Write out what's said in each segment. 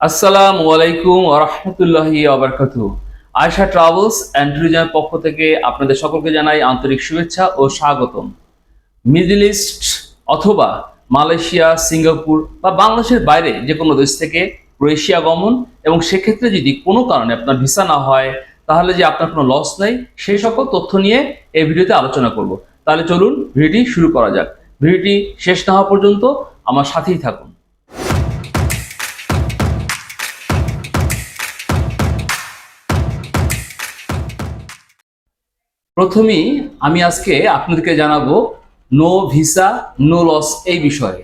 আসসালামু আলাইকুম রহমতুল্লাহি আবরকাত আয়শা ট্রাভেলস অ্যান্ড ট্যুরিজমের পক্ষ থেকে আপনাদের সকলকে জানাই আন্তরিক শুভেচ্ছা ও স্বাগতম। মিডল ইস্ট অথবা মালয়েশিয়া, সিঙ্গাপুর বা বাংলাদেশের বাইরে যে কোনো দেশ থেকে ক্রোয়েশিয়া গমন এবং সেক্ষেত্রে যদি কোনো কারণে আপনার ভিসা না হয়, তাহলে যে আপনার কোনো লস নেই, সেই সকল তথ্য নিয়ে এই ভিডিওতে আলোচনা করব। তাহলে চলুন ভিডিওটি শুরু করা যাক। ভিডিওটি শেষ না হওয়া পর্যন্ত আমার সাথেই থাকুন। প্রথমেই আমি আজকে আপনাদেরকে জানাব নো ভিসা নো লস এই বিষয়ে।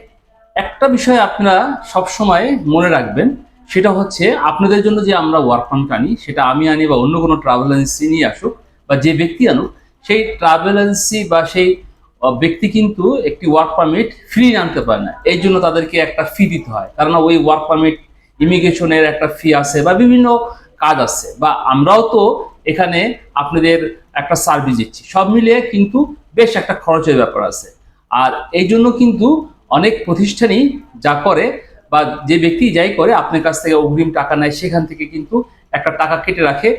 একটা বিষয় আপনারা সবসময় মনে রাখবেন, সেটা হচ্ছে আপনাদের জন্য যে আমরা ওয়ার্ক পারমিট আনি, সেটা আমি আনি বা অন্য কোনো ট্রাভেল এজেন্সি নিয়ে আসুক বা যে ব্যক্তি আনুক, সেই ট্রাভেল এজেন্সি বা সেই ব্যক্তি কিন্তু একটি ওয়ার্ক পারমিট ফ্রি আনতে পারে না। এই জন্য তাদেরকে একটা ফি দিতে হয়। কারণ ওই ওয়ার্ক পারমিট ইমিগ্রেশনের একটা ফি আছে বা বিভিন্ন কাজ আছে। বা আমরাও তো এখানে আপনাদের একটা সার্ভিস দিচ্ছি। সব মিলিয়ে কিন্তু বেশ একটা খরচের ব্যাপার আছে। আর এই জন্য কিন্তু অনেক প্রতিষ্ঠানই যা করে বা যে ব্যক্তি যাই করে, আপনার কাছ থেকে অগ্রিম টাকা নেয়, সেখান থেকে কিন্তু একটা টাকা কেটে রাখে।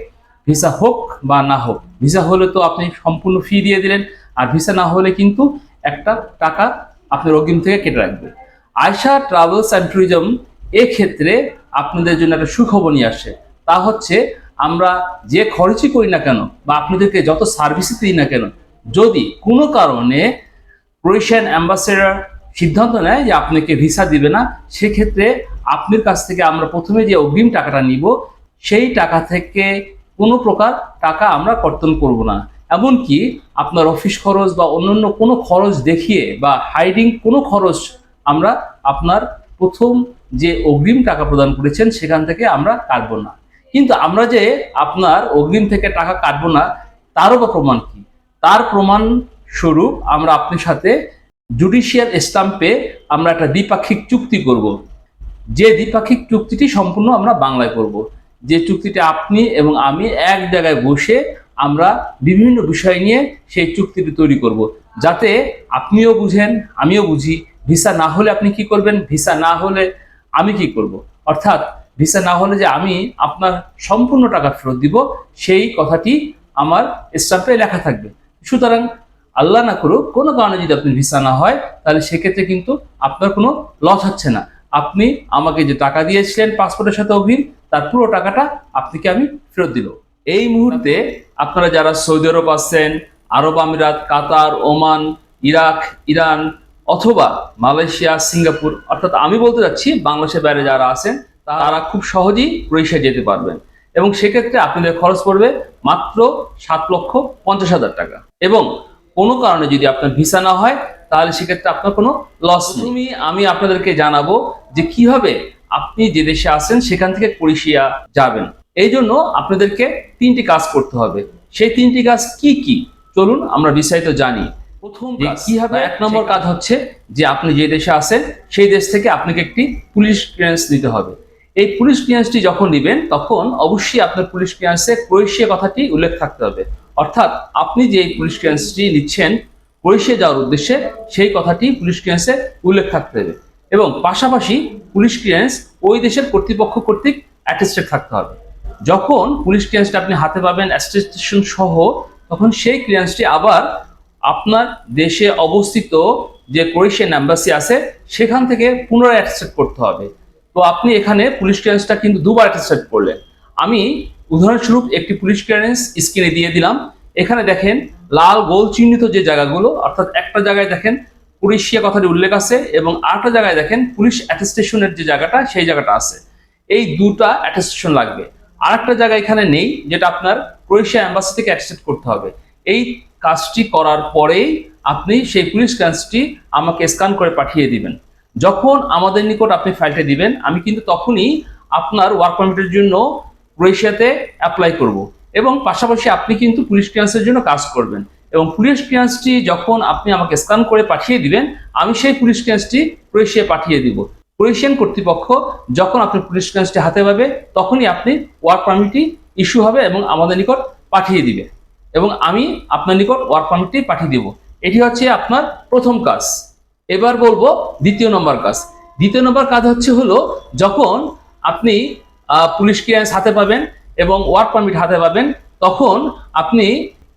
ভিসা হোক বা না হোক ভিসা হলে তো আপনি সম্পূর্ণ ফি দিয়ে দিলেন। আর ভিসা না হলে কিন্তু একটা টাকা আপনার অগ্রিম থেকে কেটে রাখবে। আয়শা ট্রাভেলস অ্যান্ড ট্যুরিজম এক্ষেত্রে আপনাদের জন্য একটা সুখবর নিয়ে আসে। তা হচ্ছে আমরা যে খরচই করি না কেন বা আপনাদেরকে যত সার্ভিসই দিই না কেন, যদি কোনো কারণে ক্রোয়েশিয়ান অ্যাম্বাসেডার সিদ্ধান্ত নেয় যে আপনাকে ভিসা দিবে না, সেক্ষেত্রে আপনার কাছ থেকে আমরা প্রথমে যে অগ্রিম টাকাটা নিব, সেই টাকা থেকে কোনো প্রকার টাকা আমরা কর্তন করব না। এমনকি আপনার অফিস খরচ বা অন্যান্য কোনো খরচ দেখিয়ে বা হাইডিং কোনো খরচ আমরা আপনার প্রথম যে অগ্রিম টাকা প্রদান করেছেন, সেখান থেকে আমরা কাটবো না। কিন্তু আমরা যে আপনার অগ্রিম থেকে টাকা কাটবো না, তারও বা প্রমাণ কি? তার প্রমাণ স্বরূপ আমরা আপনার সাথে জুডিশিয়াল স্টাম্পে আমরা একটা দ্বিপাক্ষিক চুক্তি করব। যে দ্বিপাক্ষিক চুক্তিটি সম্পূর্ণ আমরা বাংলায় করব। যে চুক্তিটা আপনি এবং আমি এক জায়গায় বসে আমরা বিভিন্ন বিষয় নিয়ে সেই চুক্তিটি তৈরি করব। যাতে আপনিও বুঝেন, আমিও বুঝি। ভিসা না হলে আপনি কি করবেন? ভিসা না হলে আমি কি করব? অর্থাৎ ভিসা না হলে যে আমি আপনার সম্পূর্ণ টাকা ফেরত দিব, সেই কথাটি আমার স্টাম্পে লেখা থাকবে। সুতরাং আল্লাহ না করুক, কোনো কারণে যদি আপনি ভিসা না হয়, তাহলে সেক্ষেত্রে কিন্তু আপনার কোনো লস হচ্ছে না। আপনি আমাকে যে টাকা দিয়েছিলেন পাসপোর্টের সাথে অভিন তার পুরো টাকাটা আপনাকে আমি ফেরত দিল এই মুহূর্তে আপনারা যারা সৌদি আরব আছেন, আরব আমিরাত, কাতার, ওমান, ইরাক, ইরান অথবা মালয়েশিয়া, সিঙ্গাপুর, অর্থাৎ আমি বলতে যাচ্ছি বাংলাদেশের বাইরে যারা আছেন তারা খুব সহজেই ক্রোয়েশিয়া যেতে পারবেন। এবং সেক্ষেত্রে আপনাদের খরচ পড়বে মাত্র সাত লক্ষ পঞ্চাশ হাজার টাকা। এবং কোনো কারণে যদি আপনার ভিসা না হয় তাহলে সেক্ষেত্রে আপনার কোনো লস নেই। আমি আপনাদেরকে জানাব যে কীভাবে আপনি যে দেশে আসেন সেখান থেকে ক্রোয়েশিয়া যাবেন। এই জন্য আপনাদেরকে তিনটি কাজ করতে হবে। সেই তিনটি কাজ কি কি? চলুন আমরা বিস্তারিত জানি। প্রথম কি হবে এক নম্বর কাজ হচ্ছে যে আপনি যে দেশে আসেন সেই দেশ থেকে আপনাকে একটি পুলিশ ক্লিয়ারেন্স দিতে হবে। এই পুলিশ ক্লিয়ারেন্সটি যখন নেবেন, তখন অবশ্যই আপনার পুলিশ ক্লিয়ারেন্সে ক্রোয়েশিয়া কথাটি উল্লেখ থাকতে হবে। অর্থাৎ আপনি যে পুলিশ ক্লিয়ারেন্সটি নিচ্ছেন, ক্রোয়েশিয়া যাওয়ার উদ্দেশ্যে সেই কথাটি পুলিশ ক্লিয়ারেন্সে উল্লেখ থাকতে হবে। এবং পাশাপাশি পুলিশ ক্লিয়ারেন্স ওই দেশের কর্তৃপক্ষ কর্তৃক অ্যাটেস্টেড থাকতে হবে। যখন পুলিশ ক্লিয়ারেন্সটা আপনি হাতে পাবেন অ্যাটেস্টেশন সহ, তখন সেই ক্লিয়ারেন্সটি আবার আপনার দেশে অবস্থিত যে ক্রোয়েশিয়ান অ্যাম্বাসি আছে, সেখান থেকে পুনরায় অ্যাটেস্টেড করতে হবে। তো আপনি এখানে পুলিশ ক্লিয়ারেন্সটা কিন্তু দুবার অ্যাটেস্টেড করলেন। আমি উদাহরণস্বরূপ একটি পুলিশ ক্লিয়ারেন্স স্ক্রিনে দিয়ে দিলাম। এখানে দেখেন লাল গোল চিহ্নিত যে জায়গাগুলো, অর্থাৎ একটা জায়গায় দেখেন ক্রোয়েশিয়া কথাটি উল্লেখ আছে এবং আরেকটা জায়গায় দেখেন পুলিশ অ্যাটেস্টেশনের যে জায়গাটা, সেই জায়গাটা আছে। এই দুটা অ্যাটেস্টেশন লাগবে। আরেকটা জায়গা এখানে নেই, যেটা আপনার ক্রোয়েশিয়া অ্যাম্বাসি থেকে অ্যাটেস্টেড করতে হবে। এই কাজটি করার পরেই আপনি সেই পুলিশ ক্লিয়ারেন্সটি আমাকে স্ক্যান করে পাঠিয়ে দিবেন। যখন আমাদের নিকট আপনি ফাইলটা দিবেন, আমি কিন্তু তখনই আপনার ওয়ার্ক পারমিটের জন্য ক্রোয়েশিয়াতে অ্যাপ্লাই করব। এবং পাশাপাশি আপনি কিন্তু পুলিশ ক্লিয়ারেন্সের জন্য কাজ করবেন। এবং পুলিশ ক্লিয়ারেন্সটি যখন আপনি আমাকে স্ক্যান করে পাঠিয়ে দিবেন, আমি সেই পুলিশ ক্লিয়ারেন্সটি ক্রোয়েশিয়া পাঠিয়ে দিব। ক্রোয়েশিয়ান কর্তৃপক্ষ যখন আপনি পুলিশ ক্লিয়ারেন্সটি হাতে পাবে, তখনই আপনি ওয়ার্ক পারমিটটি ইস্যু হবে এবং আমাদের নিকট পাঠিয়ে দিবে। এবং আমি আপনার নিকট ওয়ার্ক পারমিটটি পাঠিয়ে দিব। এটি হচ্ছে আপনার প্রথম কাজ। এবার বলব দ্বিতীয় নম্বর কাজ। দ্বিতীয় নম্বর কাজ হচ্ছে হলো যখন আপনি পুলিশ ক্লিয়ারেন্স হাতে পাবেন এবং ওয়ার্ক পারমিট হাতে পাবেন, তখন আপনি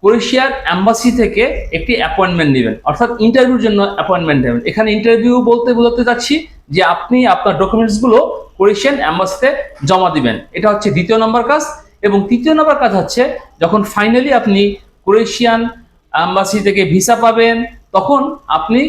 ক্রোয়েশিয়ার অ্যাম্বাসি থেকে একটি অ্যাপয়েন্টমেন্ট নেবেন। অর্থাৎ ইন্টারভিউর জন্য অ্যাপয়েন্টমেন্ট নেবেন। এখানে ইন্টারভিউ বলতে বলতে যাচ্ছি যে আপনি আপনার ডকুমেন্টসগুলো ক্রোয়েশিয়ান অ্যাম্বাসিতে জমা দিবেন। এটা হচ্ছে দ্বিতীয় নম্বর কাজ এবং তৃতীয় নম্বর কাজ হচ্ছে যখন ফাইনালি আপনি ক্রোয়েশিয়ান অ্যাম্বাসি থেকে ভিসা পাবেন, তখন আপনি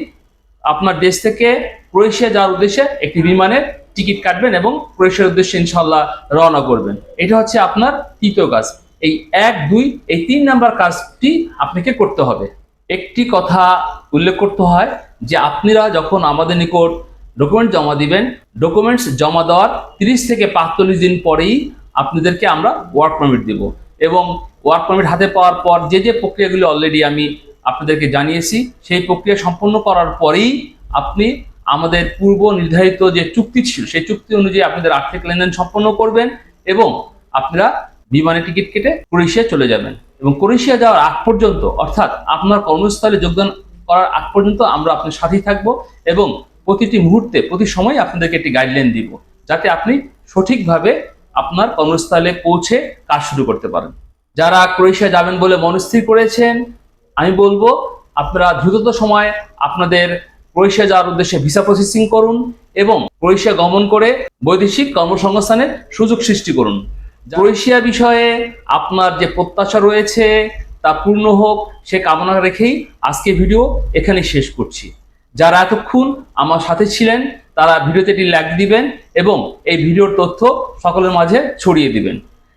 আপনার দেশ থেকে ক্রোয়েশিয়া যাওয়ার উদ্দেশ্যে একটি বিমানের টিকিট কাটবেন এবং ক্রোয়েশিয়ার উদ্দেশ্যে ইনশাল্লাহ রওনা করবেন। এটা হচ্ছে আপনার তৃতীয় কাজ। এই এক, দুই, এই তিন নাম্বার কাজটি আপনাকে করতে হবে। একটি কথা উল্লেখ করতে হয় যে আপনারা যখন আমাদের নিকট ডকুমেন্ট জমা দিবেন ডকুমেন্টস জমা দেওয়ার তিরিশ থেকে পাঁচচল্লিশ দিন পরেই আপনাদেরকে আমরা ওয়ার্ক পারমিট দিব। এবং ওয়ার্ক পারমিট হাতে পাওয়ার পর যে যে প্রক্রিয়াগুলি অলরেডি আমি আপনাদেরকে জানিয়েছি, সেই প্রক্রিয়া সম্পন্ন করার পরেই আপনি আমাদের পূর্ব নির্ধারিত যে চুক্তি ছিল, সেই চুক্তি অনুযায়ী আপনাদের আর্থিক লেনদেন সম্পন্ন করবেন এবং আপনারা বিমানে টিকিট কেটে ক্রোয়েশিয়া চলে যাবেন। এবং ক্রোয়েশিয়া যাওয়ার আগ পর্যন্ত, অর্থাৎ আপনার কর্মস্থলে যোগদান করার আগ পর্যন্ত আমরা আপনার সাথেই থাকব এবং প্রতিটি মুহূর্তে, প্রতি সময় আপনাদেরকে একটি গাইডলাইন দিব, যাতে আপনি সঠিকভাবে আপনার কর্মস্থলে পৌঁছে কাজ শুরু করতে পারেন। যারা ক্রোয়েশিয়া যাবেন বলে মনস্থির করেছেন আমি বলব আপনারা দ্রুতত সময় আপনাদের ক্রোয়েশিয়া যাওয়ার উদ্দেশ্যে ভিসা প্রসেসিং করুন এবং ক্রোয়েশিয়া গমন করে বৈদেশিক কর্মসংস্থানের সুযোগ সৃষ্টি করুন। ক্রোয়েশিয়া বিষয়ে আপনার যে প্রত্যাশা রয়েছে তা পূর্ণ হোক সে কামনা রেখেই আজকে ভিডিও এখানে শেষ করছি। যারা এতক্ষণ আমার সাথে ছিলেন তারা ভিডিওতে একটি লাইক দিবেন এবং এই ভিডিওর তথ্য সকলের মাঝে ছড়িয়ে দিবেন।